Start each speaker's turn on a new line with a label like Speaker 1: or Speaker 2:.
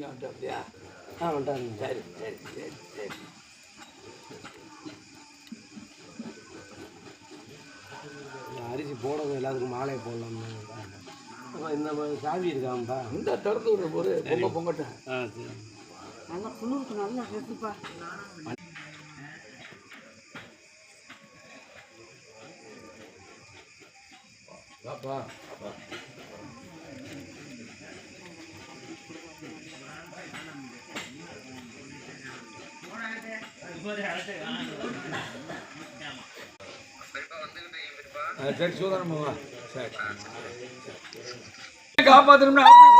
Speaker 1: இங்கே வந்துட்டாப்லையா
Speaker 2: ஆ
Speaker 1: சரி சரி சரி சரி
Speaker 2: அரிசி போடணும் எல்லாத்துக்கும் மாலை போடலாம்னு இந்த மாதிரி சாவி இருக்காம்பா
Speaker 1: இந்த திறந்து விடுற போது பொங்க பொங்கட்டேன்
Speaker 2: ஆ சரி
Speaker 3: நல்லா குளிருக்கு நல்லா ட்ரெஸ்ஸுப்பா
Speaker 1: பாப்பா. சரி சூதானமா சரி. காப்பாற்றணும்னா அப்படி